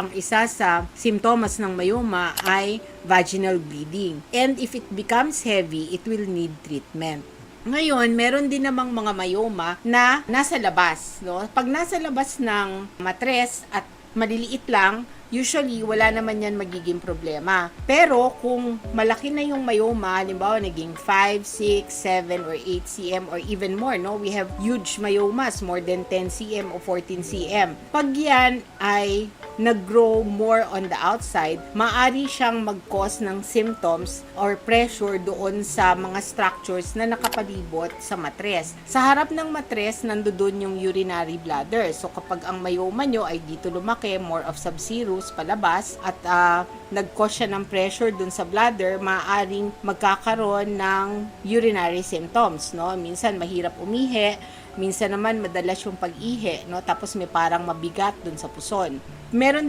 ang isa sa simptomas ng myoma ay vaginal bleeding. And if it becomes heavy, it will need treatment. Ngayon, meron din namang mga myoma na nasa labas, no? Pag nasa labas ng matres at maliliit lang, usually wala naman yan magiging problema. Pero kung malaki na yung myoma, halimbawa naging 5, 6, 7 or 8 cm or even more, no? We have huge myomas, more than 10 cm o 14 cm. Pag yan ay nag-grow more on the outside, maari siyang mag-cause ng symptoms or pressure doon sa mga structures na nakapalibot sa matres. Sa harap ng matres, nandoon yung urinary bladder. So kapag ang myoma nyo ay dito lumaki, more of subserous palabas, at ah, nag-cause siya ng pressure dun sa bladder, maaaring magkakaroon ng urinary symptoms. No? Minsan mahirap umihi, minsan naman madalas yung pag-ihi, no? tapos may parang mabigat dun sa puson. Meron din